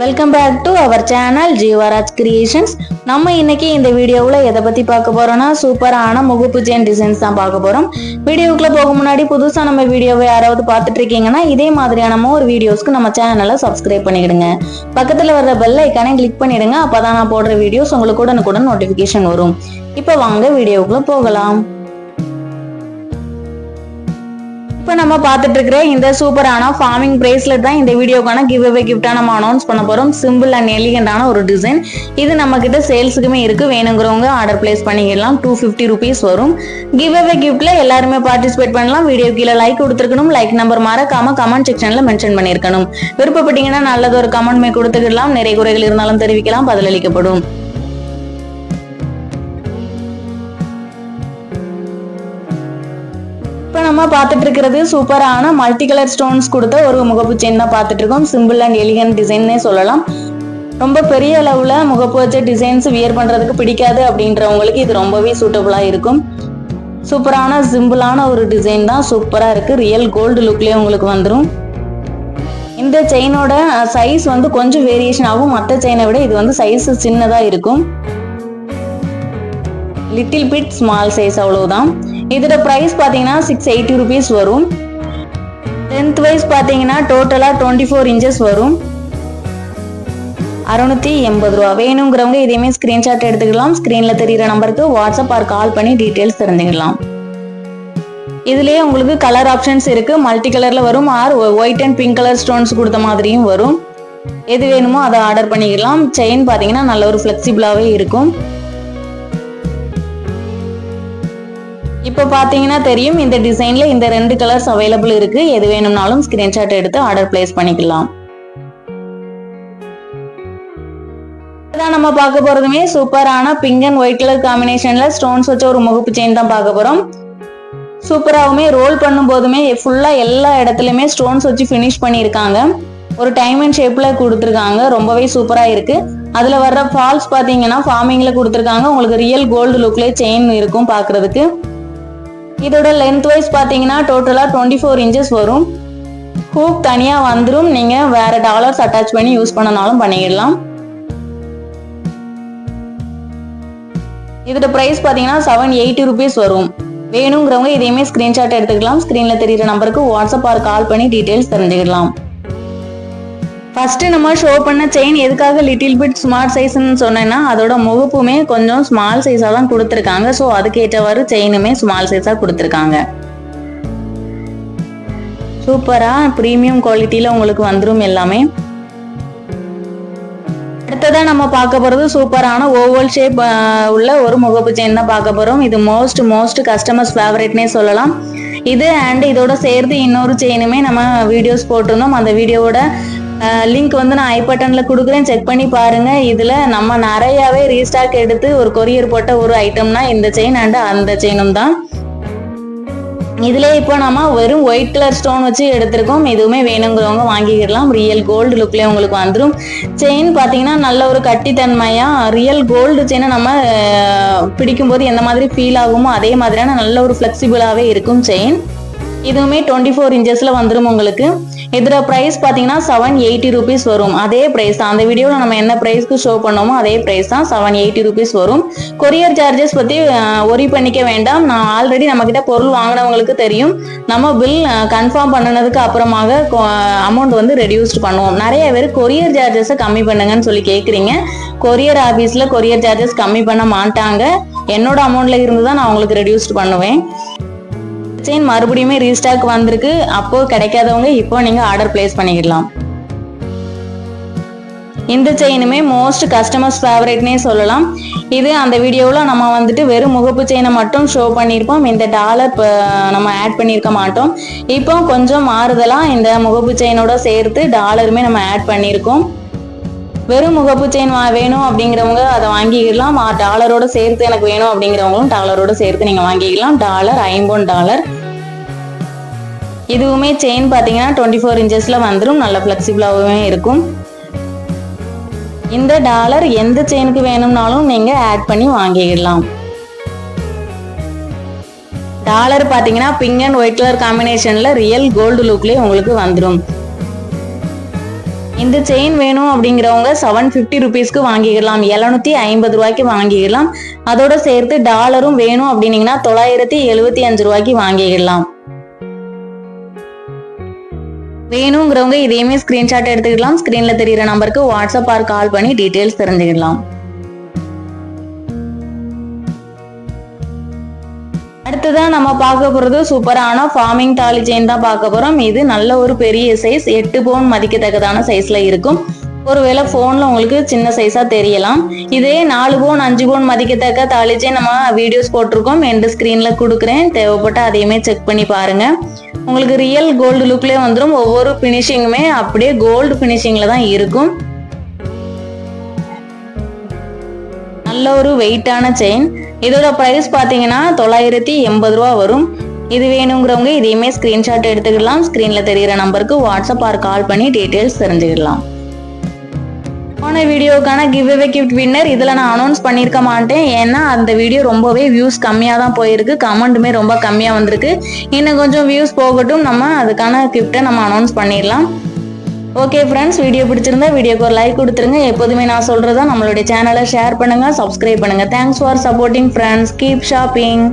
Welcome back to our channel Jeevaraj creations நம்ம இன்னைக்கு இந்த வீடியோவில் எதை பற்றி பார்க்க போகிறோம்னா சூப்பரான முகப்பு செயின் டிசைன்ஸ் தான் பார்க்க போகிறோம் வீடியோக்குள்ளே போக முன்னாடி புதுசாக நம்ம வீடியோவை யாராவது பார்த்துட்டு இருக்கீங்கன்னா இதே மாதிரியான ஒரு வீடியோஸ்க்கு நம்ம சேனலை சப்ஸ்கிரைப் பண்ணிவிடுங்க பக்கத்தில் வர்ற பெல் ஐக்கானே கிளிக் பண்ணிடுங்க. அப்போ தான் நான் போடுற வீடியோஸ் உங்களுக்கு உடனுக்குடன் நோட்டிஃபிகேஷன் வரும். இப்போ வாங்க வீடியோக்குள்ளே போகலாம். இப்போ நம்ம பார்த்துட்டு இருக்கிற இந்த சூப்பரான ஃபார்மிங் பிரேஸ்லெட் தான் இந்த வீடியோக்கான கிவ் அவே கிஃப்டாக நம்ம அனௌன்ஸ் பண்ண போகிறோம் சிம்பிள் அண்ட் எலிகண்டான ஒரு டிசைன் இது நம்ம கிட்ட சேல்ஸுக்குமே இருக்குது வேணுங்கிறவங்க ஆர்டர் பிளேஸ் பண்ணிக்கலாம். டூ ஃபிஃப்டி ருபீஸ் வரும். கிவ் அவே கிஃப்டில் எல்லாருமே பார்ட்டிசிபேட் பண்ணலாம். வீடியோ கீழே லைக் கொடுத்துருக்கணும். லைக் நம்பர் மறக்காம கமெண்ட் செக்ஷனில் மென்ஷன் பண்ணியிருக்கணும். விருப்பப்பட்டீங்கன்னா நல்லது ஒரு கமெண்ட்மே கொடுத்துக்கிடலாம். நிறைய குறைகள் இருந்தாலும் தெரிவிக்கலாம். பதிலளிக்கப்படும். நம்ம பார்த்துட்டு இருக்கிறது சூப்பரான மல்டி கலர் ஸ்டோன்ஸ் கொடுத்த ஒரு முகப்பு செயின் பார்த்துட்டு இருக்கோம் சிம்பிள் அண்ட் எலிகன் டிசைன்னே சொல்லலாம். ரொம்ப பெரிய அளவில் முகப்பு வச்ச டிசைன்ஸ் வியர் பண்ணுறதுக்கு பிடிக்காது அப்படின்றவங்களுக்கு இது ரொம்பவே சூட்டபுளாக இருக்கும். சூப்பரான சிம்பிளான ஒரு டிசைன் தான். சூப்பராக இருக்குது ரியல் கோல்டு லுக்லேயே உங்களுக்கு வந்துடும் இந்த செயினோட சைஸ் வந்து கொஞ்சம் வேரியேஷன் ஆகும். மற்ற செயினை விட இது வந்து சைஸ் சின்னதாக இருக்கும். லிட்டில் பிட் ஸ்மால் சைஸ் அவ்வளவுதான். இதோட ப்ரைஸ் பார்த்தீங்கன்னா சிக்ஸ் எயிட்டி ருபீஸ் வரும். லென்த் வைஸ் பார்த்தீங்கன்னா டோட்டலாக டுவெண்ட்டி ஃபோர் இன்ச்சஸ் வரும். அறுநூத்தி எண்பது ரூபா. வேணுங்கிறவங்க இதையுமே ஸ்க்ரீன்ஷாட் எடுத்துக்கலாம். ஸ்க்ரீனில் தெரிகிற நம்பருக்கு வாட்ஸ்அப் ஆர் கால் பண்ணி டீட்டெயில்ஸ் தெரிஞ்சுக்கலாம். இதுலேயே உங்களுக்கு கலர் ஆப்ஷன்ஸ் இருக்குது மல்டி கலரில் வரும். Or white and pink colour stones கொடுத்த மாதிரியும் வரும். எது வேணுமோ அதை ஆர்டர் பண்ணிக்கலாம். செயின் பார்த்தீங்கன்னா நல்ல ஒரு ஃப்ளெக்சிபிளாகவே இருக்கும். இப்போ பார்த்தீங்கன்னா தெரியும் இந்த டிசைன்ல இந்த ரெண்டு கலர்ஸ் அவைலபிள் இருக்கு. எது வேணும்னாலும் ஸ்கிரீன்ஷாட் எடுத்து ஆர்டர் பிளேஸ் பண்ணிக்கலாம். தான் நம்ம பார்க்க போறதுமே சூப்பரான பிங்க் அண்ட் ஒயிட் கலர் காம்பினேஷன்ல ஸ்டோன்ஸ் வச்ச ஒரு முகப்பு செயின் தான் பார்க்க போறோம். சூப்பராகவுமே ரோல் பண்ணும் போதுமே ஃபுல்லா எல்லா இடத்துலயுமே ஸ்டோன்ஸ் வச்சு ஃபினிஷ் பண்ணியிருக்காங்க. ஒரு டைம் அண்ட் ஷேப்ல கொடுத்துருக்காங்க. ரொம்பவே சூப்பரா இருக்கு. அதுல வர்ற ஃபால்ஸ் பாத்தீங்கன்னா ஃபார்மிங்ல கொடுத்துருக்காங்க. உங்களுக்கு ரியல் கோல்டு லுக்ல செயின் இருக்கும் பாக்குறதுக்கு இதோட லென்த் வைஸ் பார்த்தீங்கன்னா டோட்டலாக டுவெண்ட்டி ஃபோர் இன்ச்சஸ் வரும். ஹூக் தனியாக வந்துடும் நீங்கள் வேறு டாலர்ஸ் அட்டாச் பண்ணி யூஸ் பண்ணனாலும் பண்ணிடலாம். இதோட ப்ரைஸ் பார்த்தீங்கன்னா செவன் எயிட்டி ருபீஸ் வரும். வேணுங்கிறவங்க இதையுமே ஸ்க்ரீன்ஷாட் எடுத்துக்கலாம். ஸ்க்ரீனில் தெரியுற நம்பருக்கு வாட்ஸ்அப் ஆர் கால் பண்ணி டீட்டெயில்ஸ் தெரிஞ்சுக்கலாம். ஃபஸ்ட்டு நம்ம ஷோ பண்ண செயின் எதுக்காக லிட்டில் பிட் ஸ்மார்ட் சைஸ்ன்னு சொன்னேன்னா அதோட முகப்புமே கொஞ்சம் ஸ்மால் சைஸாக தான் கொடுத்துருக்காங்க. ஸோ அதுக்கேற்றவாறு செயினுமே ஸ்மால் சைஸாக கொடுத்துருக்காங்க. சூப்பராக ப்ரீமியம் குவாலிட்டியில் உங்களுக்கு வந்துடும் எல்லாமே. அடுத்ததாக நம்ம பார்க்க போகிறது சூப்பரான ஓவல் ஷேப் உள்ள ஒரு முகப்பு செயின் தான் பார்க்க போகிறோம் இது மோஸ்ட் மோஸ்ட் கஸ்டமர்ஸ் ஃபேவரட்னே சொல்லலாம். இது அண்ட் இதோட சேர்த்து இன்னொரு செயினுமே நம்ம வீடியோஸ் போட்டிருந்தோம். அந்த வீடியோவோட லிங்க் வந்து நான் ஐ பட்டன்ல கொடுக்குறேன். செக் பண்ணி பாருங்க. இதில் நம்ம நிறையாவே ரீஸ்டாக் எடுத்து ஒரு கொரியர் போட்ட ஒரு ஐட்டம்னா இந்த செயின் அண்ட் அந்த செயினும் தான். இதுல இப்போ நம்ம வெறும் ஒயிட் கலர் ஸ்டோன் வச்சு எடுத்திருக்கோம். எதுவுமே வேணுங்கிறவங்க வாங்கிக்கிடலாம். ரியல் கோல்டு லுக்லேயே உங்களுக்கு வந்துடும் செயின் பார்த்தீங்கன்னா நல்ல ஒரு கட்டித்தன்மையா ரியல் கோல்டு செயினை நம்ம பிடிக்கும்போது எந்த மாதிரி ஃபீல் ஆகுமோ அதே மாதிரியான நல்ல ஒரு ஃப்ளெக்சிபிளாகவே இருக்கும் செயின் இதுவுமே டுவெண்ட்டி ஃபோர் இன்ச்சஸில் வந்துடும் உங்களுக்கு. இதோட ப்ரைஸ் பார்த்தீங்கன்னா செவன் எயிட்டி ருபீஸ் வரும். அதே ப்ரைஸ் தான். அந்த வீடியோவில் நம்ம என்ன ப்ரைஸ்க்கு ஷோ பண்ணோமோ அதே ப்ரைஸ் தான். செவன் எயிட்டி ருபீஸ் வரும். கொரியர் சார்ஜஸ் பற்றி ஒரி பண்ணிக்க வேண்டாம். நான் ஆல்ரெடி நம்மக்கிட்ட பொருள் வாங்கினவங்களுக்கு தெரியும். நம்ம பில் கன்ஃபார்ம் பண்ணினதுக்கு அப்புறமாக அமௌண்ட் வந்து ரெடியூஸ்ட் பண்ணுவோம். நிறைய பேர் கொரியர் சார்ஜஸை கம்மி பண்ணுங்கன்னு சொல்லி கேட்குறீங்க கொரியர் ஆஃபீஸில் கொரியர் சார்ஜஸ் கம்மி பண்ண மாட்டாங்க. என்னோட அமௌண்ட்ல இருந்து தான் நான் உங்களுக்கு ரெடியூஸ்ட் பண்ணுவேன். செயின் மறுபடியுமே ரீஸ்டாக் வந்திருக்கு. அப்போ கிடைக்காதவங்க இப்போ நீங்க ஆர்டர் பிளேஸ் பண்ணிக்கலாம் இந்த செயினுமே மோஸ்ட் கஸ்டமர்ஸ் ஃபேவரட்னே சொல்லலாம். இது அந்த வீடியோவில் நம்ம வந்துட்டு வெறும் முகப்பு செயினை மட்டும் ஷோ பண்ணியிருப்போம். இந்த டாலர் நம்ம ஆட் பண்ணியிருக்க மாட்டோம். இப்போ கொஞ்சம் மாறுதலாக இந்த முகப்பு செயினோட சேர்த்து டாலருமே நம்ம ஆட் பண்ணியிருக்கோம். வெறும் முகப்பு செயின் வேணும் அப்படிங்கிறவங்க அதை வாங்கிக்கலாம் டாலரோட சேர்த்து எனக்கு வேணும் அப்படிங்கிறவங்களும் டாலரோட சேர்த்து நீங்கள் வாங்கிக்கலாம் டாலர் ஐம்பொன் டாலர் இதுவுமே செயின் பார்த்தீங்கன்னா டுவெண்ட்டி ஃபோர் இன்ச்சஸில் வந்துடும் நல்ல ஃப்ளெக்சிபிளாகவே இருக்கும். இந்த டாலர் எந்த செயினுக்கு வேணும்னாலும் நீங்கள் ஆட் பண்ணி வாங்கிடலாம். டாலர் பார்த்தீங்கன்னா பிங்க் அண்ட் ஒயிட் கலர் காம்பினேஷனில் ரியல் கோல்டு லுக்லேயே உங்களுக்கு வந்துடும் இந்த செயின் வேணும் அப்படிங்கிறவங்க செவன் ஃபிஃப்டி ருபீஸ்க்கு வாங்கிக்கலாம் எழுநூத்தி ஐம்பது ரூபாய்க்கு வாங்கிக்கலாம் அதோட சேர்த்து டாலரும் வேணும் அப்படின்னீங்கன்னா தொள்ளாயிரத்தி எழுபத்தி அஞ்சு ரூபாய்க்கு வாங்கிக்கலாம் வேணுங்கிறவங்க இதையுமே ஸ்கிரீன்ஷாட் எடுத்துக்கலாம் ஸ்கிரீன்ல தெரியுற நம்பருக்கு வாட்ஸ்அப் ஆர் கால் பண்ணி டீட்டெயில்ஸ் தெரிஞ்சுக்கலாம் அடுத்ததான் நம்ம பார்க்க போறது சூப்பரான ஃபார்மிங் தாலி செயின் தான் பார்க்க போறோம். இது நல்ல ஒரு பெரிய சைஸ் எட்டு பவுன் மதிக்கத்தக்கதான சைஸ்ல இருக்கும். ஒருவேளை ஃபோனில் உங்களுக்கு சின்ன சைஸாக தெரியலாம். இதே நாலு பவுன் அஞ்சு பவுன் மதிக்கத்தக்க தாலி செயின் நம்ம வீடியோஸ் போட்டிருக்கோம். எந்த ஸ்க்ரீனில் கொடுக்குறேன். தேவைப்பட்ட அதையுமே செக் பண்ணி பாருங்க. உங்களுக்கு ரியல் கோல்டு லுக்லேயே வந்துடும் ஒவ்வொரு ஃபினிஷிங்குமே அப்படியே கோல்டு ஃபினிஷிங்கில் தான் இருக்கும். நல்ல ஒரு வெயிட்டான செயின் இதோட ப்ரைஸ் பார்த்தீங்கன்னா தொள்ளாயிரத்தி எண்பது ரூபா வரும். இது வேணுங்கிறவங்க இதையுமே ஸ்க்ரீன்ஷாட் எடுத்துக்கலாம் ஸ்க்ரீனில் தெரிகிற நம்பருக்கு வாட்ஸ்அப் ஆர் கால் பண்ணி டீட்டெயில்ஸ் தெரிஞ்சுக்கலாம் போன வீடியோக்கான கிவ் அவே கிஃப்ட் வின்னர் இதில் நான் அனௌன்ஸ் பண்ணியிருக்க மாட்டேன். ஏன்னா அந்த வீடியோ ரொம்பவே வியூஸ் கம்மியாக தான் போயிருக்கு. கமெண்ட்டுமே ரொம்ப கம்மியாக வந்திருக்கு. இன்னும் கொஞ்சம் வியூஸ் போகட்டும். நம்ம அதுக்கான கிஃப்ட்டை நம்ம அனௌன்ஸ் பண்ணிடலாம். ஓகே ஃப்ரெண்ட்ஸ் வீடியோ பிடிச்சிருந்தா வீடியோக்கு ஒரு லைக் கொடுத்துருங்க. எப்போதுமே நான் சொல்கிறதா நம்மளுடைய சேனலை ஷேர் பண்ணுங்கள் சப்ஸ்கிரைப் பண்ணுங்கள் thanks for supporting friends keep shopping